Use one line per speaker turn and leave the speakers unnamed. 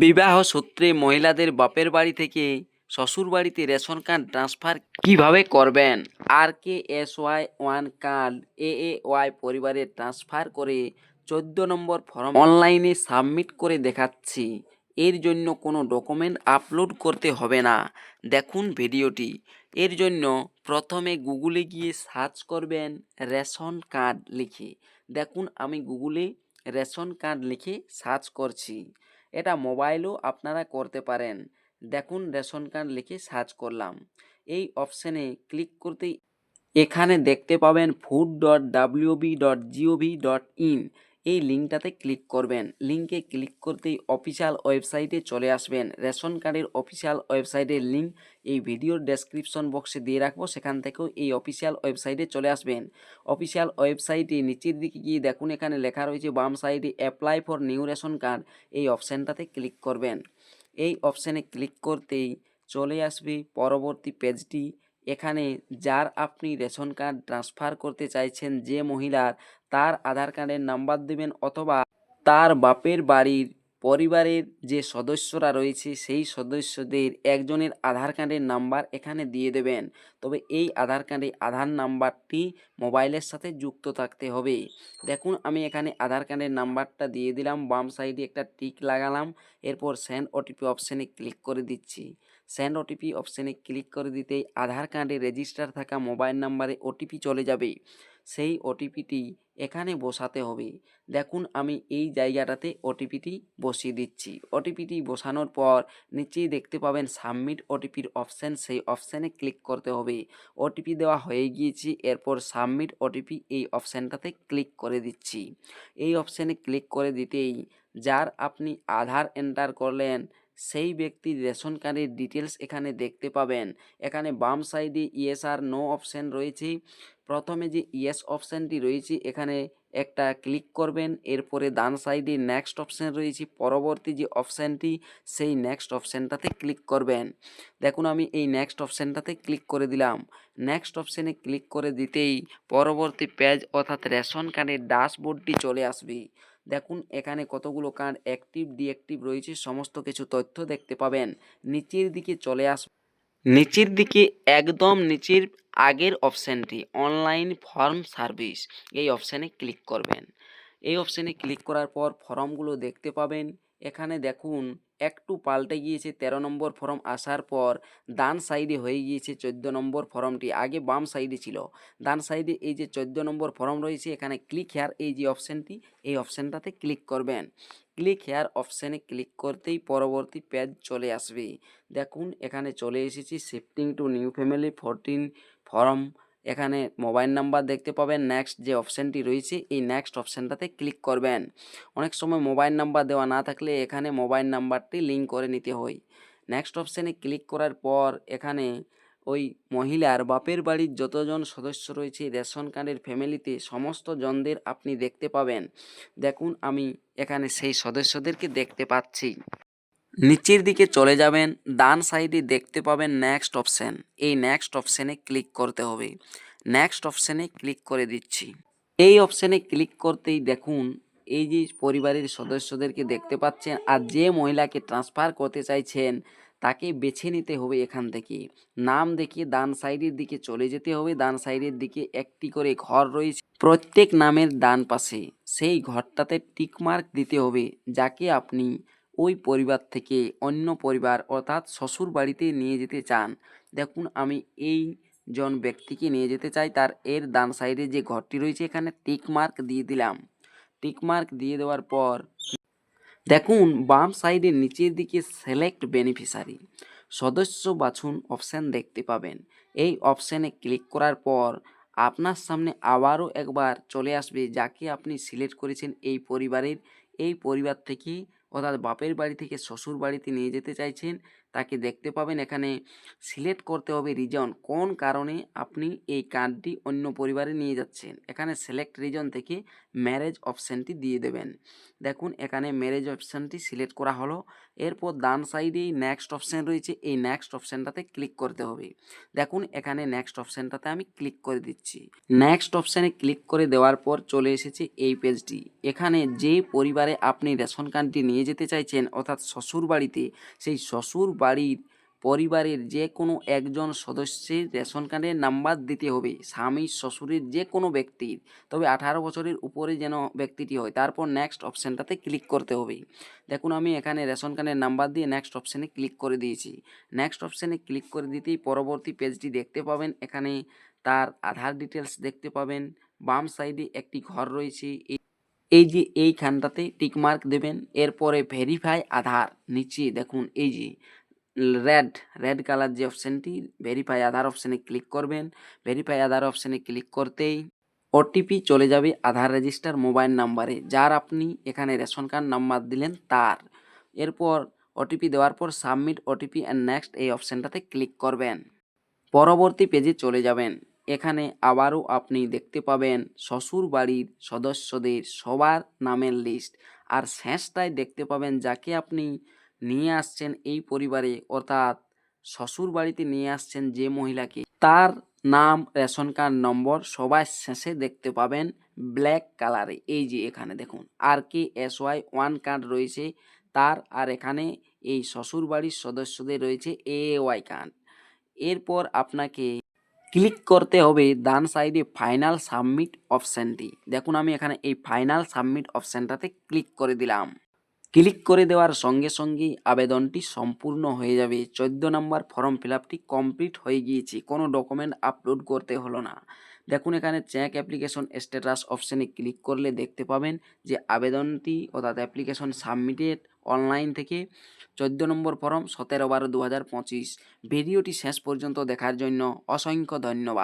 বিবাহ সূত্রে মহিলাদের বাপের বাড়ি থেকে শ্বশুর বাড়িতে রেশন কার্ড ট্রান্সফার কীভাবে করবেন? R K S Y one card, A A Y পরিবারে ট্রান্সফার করে চোদ্দ নম্বর ফর্ম অনলাইনে সাবমিট করে দেখাচ্ছি। এর জন্য কোনো ডকুমেন্ট আপলোড করতে হবে না। দেখুন ভিডিওটি। এর জন্য প্রথমে গুগলে গিয়ে সার্চ করবেন রেশন কার্ড লিখে। দেখুন, আমি গুগলে রেশন কার্ড লিখে সার্চ করছি। এটা মোবাইলও আপনারা করতে পারেন। দেখুন, রেশন কার্ড লিখে সার্চ করলাম। এই অপশানে ক্লিক করতেই এখানে দেখতে পাবেন food dot W B dot G O V dot in এই লিঙ্কটাতে ক্লিক করবেন। লিঙ্কে ক্লিক করতেই অফিসিয়াল ওয়েবসাইটে চলে আসবেন। রেশন কার্ডের অফিসিয়াল ওয়েবসাইটের লিঙ্ক এই ভিডিওর ডেসক্রিপশন বক্সে দিয়ে রাখব। সেখান থেকেও এই অফিসিয়াল ওয়েবসাইটে চলে আসবেন। অফিসিয়াল ওয়েবসাইটে নিচের দিকে গিয়ে দেখুন, এখানে লেখা রয়েছে বাম সাইডে apply for new ration card. এই অপশানটাতে ক্লিক করবেন। এই অপশানে ক্লিক করতেই চলে আসবে পরবর্তী পেজটি। এখানে যার আপনি রেশন কার্ড ট্রান্সফার করতে চাইছেন যে মহিলার, তার আধার কার্ডের নাম্বার দেবেন অথবা তার বাপের বাড়ির পরিবারের যে সদস্যরা রয়েছে, সেই সদস্যদের একজনের আধার কার্ডের নাম্বার এখানে দিয়ে দেবেন। তবে এই আধার কার্ডে আধার নাম্বারটি মোবাইলের সাথে যুক্ত থাকতে হবে। দেখুন, আমি এখানে আধার কার্ডের নাম্বারটা দিয়ে দিলাম, বাম সাইডে একটা টিক লাগালাম, এরপর সেন্ড ওটিপি অপশানে ক্লিক করে দিচ্ছি। সেন্ড ওটিপি অপশানে ক্লিক করে দিতেই আধার কার্ডে রেজিস্টার থাকা মোবাইল নাম্বারে ওটিপি চলে যাবে। সেই ওটিপিটি এখানে বসাতে হবে। দেখুন, আমি এই জায়গাটাতে ওটিপিটি বসিয়ে দিচ্ছি। ওটিপিটি বসানোর পর নিচেই দেখতে পাবেন সাবমিট ওটিপির অপশান। সেই অপশানে ক্লিক করতে হবে। ওটিপি দেওয়া হয়ে গিয়েছে। এরপর সাবমিট ওটিপি এই অপশানটাতে ক্লিক করে দিচ্ছি। এই অপশানে ক্লিক করে দিতেই যার আপনি আধার এন্টার করলেন সেই ব্যক্তির রেশন কার্ডের ডিটেলস এখানে দেখতে পাবেন। এখানে বাম সাইডে ইয়েস আর নো অপশান রয়েছে। প্রথমে যে ইয়েস অপশানটি রয়েছে, এখানে একটা ক্লিক করবেন। এরপরে ডান সাইডে নেক্সট অপশান রয়েছে। পরবর্তী যে অপশানটি, সেই নেক্সট অপশানটাতে ক্লিক করবেন। দেখুন, আমি এই নেক্সট অপশানটাতে ক্লিক করে দিলাম। নেক্সট অপশানে ক্লিক করে দিতেই পরবর্তী পেজ অর্থাৎ রেশন কার্ডের ড্যাশবোর্ডটি চলে আসবে। দেখুন, এখানে কতগুলো কার্ড অ্যাক্টিভ ডিঅ্যাক্টিভ রয়েছে, সমস্ত কিছু তথ্য দেখতে পাবেন। নিচের দিকে চলে আস নিচের দিকে একদম নিচের আগের অপশানটি অনলাইন ফর্ম সার্ভিস এই অপশানে ক্লিক করবেন। এই অপশানে ক্লিক করার পর ফর্মগুলো দেখতে পাবেন। এখানে দেখুন একটু পাল্টে গিয়েছে তেরো নম্বর ফর্ম আসার পর ডান সাইডে হয়ে গিয়েছে চোদ্দ নম্বর ফর্মটি, আগে বাম সাইডে ছিল। ডান সাইডে এই যে চোদ্দ নম্বর ফর্ম রয়েছে, এখানে ক্লিক হেয়ার এই যে অপশানটি এই অপশানটাতে ক্লিক করবেন। ক্লিক হেয়ার অপশানে ক্লিক করতেই পরবর্তী পেজ চলে আসবে। দেখুন, এখানে চলে এসেছি shifting to new family fourteen form এখানে মোবাইল নাম্বার দেখতে পাবেন। নেক্সট যে অপশানটি রয়েছে, এই নেক্সট অপশানটাতে ক্লিক করবেন। অনেক সময় মোবাইল নাম্বার দেওয়া না থাকলে এখানে মোবাইল নাম্বারটি লিঙ্ক করে নিতে হয়। নেক্সট অপশানে ক্লিক করার পর এখানে ওই মহিলার বাপের বাড়ির যতজন সদস্য রয়েছে, রেশন কার্ডের ফ্যামিলিতে সমস্ত জনদের আপনি দেখতে পাবেন। দেখুন, আমি এখানে সেই সদস্যদেরকে দেখতে পাচ্ছি। নিচের দিকে চলে যাবেন, ডান সাইডে দেখতে পাবেন নেক্সট অপশান এই নেক্সট অপশানে ক্লিক করতে হবে। নেক্সট অপশানে ক্লিক করে দিচ্ছি। এই অপশানে ক্লিক করতেই দেখুন, এই যে পরিবারের সদস্যদেরকে দেখতে পাচ্ছেন আর যে মহিলাকে ট্রান্সফার করতে চাইছেন, তাকে বেছে নিতে হবে এখান থেকে। নাম দেখিয়ে ডান সাইডের দিকে চলে যেতে হবে। ডান সাইডের দিকে একটি করে ঘর রয়েছে। প্রত্যেক নামের ডান পাশে। সেই ঘরটাতে টিকমার্ক দিতে হবে, যাকে আপনি ওই পরিবার থেকে অন্য পরিবার অর্থাৎ শ্বশুর বাড়িতে নিয়ে যেতে চান। দেখুন, আমি এই জন ব্যক্তিকে নিয়ে যেতে চাই। তার এর ডান সাইডে যে ঘরটি রয়েছে, এখানে টিক মার্ক দিয়ে দিলাম। টিক মার্ক দিয়ে দেওয়ার পর দেখুন, বাম সাইডের নিচের দিকে সিলেক্ট বেনিফিশিয়ারি সদস্য বাছুন অপশান দেখতে পাবেন। এই অপশানে ক্লিক করার পর আপনার সামনে আবারও একবার চলে আসবে, যাকে আপনি সিলেক্ট করেছেন এই পরিবারের। এই পরিবার থেকে অর্থাৎ বাপের বাড়ি থেকে শ্বশুর বাড়িতে নিয়ে যেতে চাইছেন। তাকে দেখতে পাবেন। এখানে সিলেক্ট করতে হবে রিজন। কোন কারণে আপনি এই কার্ডটি অন্য পরিবারে নিয়ে যাচ্ছেন? এখানে সিলেক্ট রিজন থেকে ম্যারেজ অপশানটি দিয়ে দেবেন। দেখুন, এখানে ম্যারেজ অপশানটি সিলেক্ট করা হলো। এরপর ডান সাইডেই নেক্সট অপশান রয়েছে। এই নেক্সট অপশানটাতে ক্লিক করতে হবে। দেখুন, এখানে নেক্সট অপশানটাতে আমি ক্লিক করে দিচ্ছি। নেক্সট অপশানে ক্লিক করে দেওয়ার পর চলে এসেছে এই পেজটি। এখানে যে পরিবারে আপনি রেশন কার্ডটি নিয়ে নিয়ে যেতে চাইছেন, অর্থাৎ শ্বশুর বাড়িতে সেই শ্বশুর বাড়ির পরিবারের যে কোনো একজন সদস্যের রেশন কার্ডের নাম্বার দিতে হবে, স্বামী, শ্বশুরের যে কোনো ব্যক্তির। তবে আঠারো বছরের উপরে যেন ব্যক্তিটি হয়, তারপর নেক্সট অপশানটাতে ক্লিক করতে হবে। দেখুন, আমি এখানে রেশন কার্ডের নাম্বার দিয়ে নেক্সট অপশানে ক্লিক করে দিয়েছি। নেক্সট অপশানে ক্লিক করে দিতেই পরবর্তী পেজটি দেখতে পাবেন। এখানে তার আধার ডিটেলস দেখতে পাবেন। বাম সাইডে একটি ঘর রয়েছে এই- যে এইখানটাতে টিকমার্ক দেবেন, এরপরে ভেরিফাই আধার, নিচে দেখুন এই যে রেড রেড কালার যে অপশানটি ভেরিফাই আধার অপশানে ক্লিক করবেন। ভেরিফাই আধার অপশানে ক্লিক করতেই ওটিপি চলে যাবে আধার রেজিস্টার মোবাইল নাম্বারে যার আপনি এখানে রেশন কার্ড নাম্বার দিলেন, তার। এরপর ওটিপি দেওয়ার পর সাবমিট ওটিপি অ্যান্ড নেক্সট এই অপশানটাতে ক্লিক করবেন। পরবর্তী পেজে চলে যাবেন। এখানে আবারও আপনি দেখতে পাবেন শ্বশুর বাড়ির সদস্যদের সবার নামের লিস্ট আর শেষটায় দেখতে পাবেন যাকে আপনি নিয়ে আসছেন এই পরিবারে, অর্থাৎ শ্বশুর বাড়িতে নিয়ে আসছেন যে মহিলাকে, তার নাম, রেশন কার্ড, নম্বর সবার শেষে দেখতে পাবেন ব্ল্যাক কালারে। এই যে এখানে দেখুন, R K S Y one card রয়েছে, তার আর এখানে এই শ্বশুর বাড়ির সদস্যদের রয়েছে এ ওয়াই কার্ড। এরপর আপনাকে ক্লিক করতে হবে ডান সাইডে ফাইনাল সাবমিট অপশানটি। দেখুন, আমি এখানে এই ফাইনাল সাবমিট অপশানটাতে ক্লিক করে দিলাম। ক্লিক করে দেওয়ার সঙ্গে সঙ্গে আবেদনটি সম্পূর্ণ হয়ে যাবে। চোদ্দ নম্বর ফর্ম ফিল কমপ্লিট হয়ে গিয়েছে। কোনো ডকুমেন্ট আপলোড করতে হলো না। দেখুন এখানে চেক অ্যাপ্লিকেশন স্ট্যাটাস অপশানে ক্লিক করলে দেখতে পাবেন যে আবেদনটি অর্থাৎ অ্যাপ্লিকেশন সাবমিটেড অনলাইন থেকে চোদ্দ নম্বর ফর্ম সতেরো বারো দু ভিডিওটি শেষ পর্যন্ত দেখার জন্য অসংখ্য ধন্যবাদ।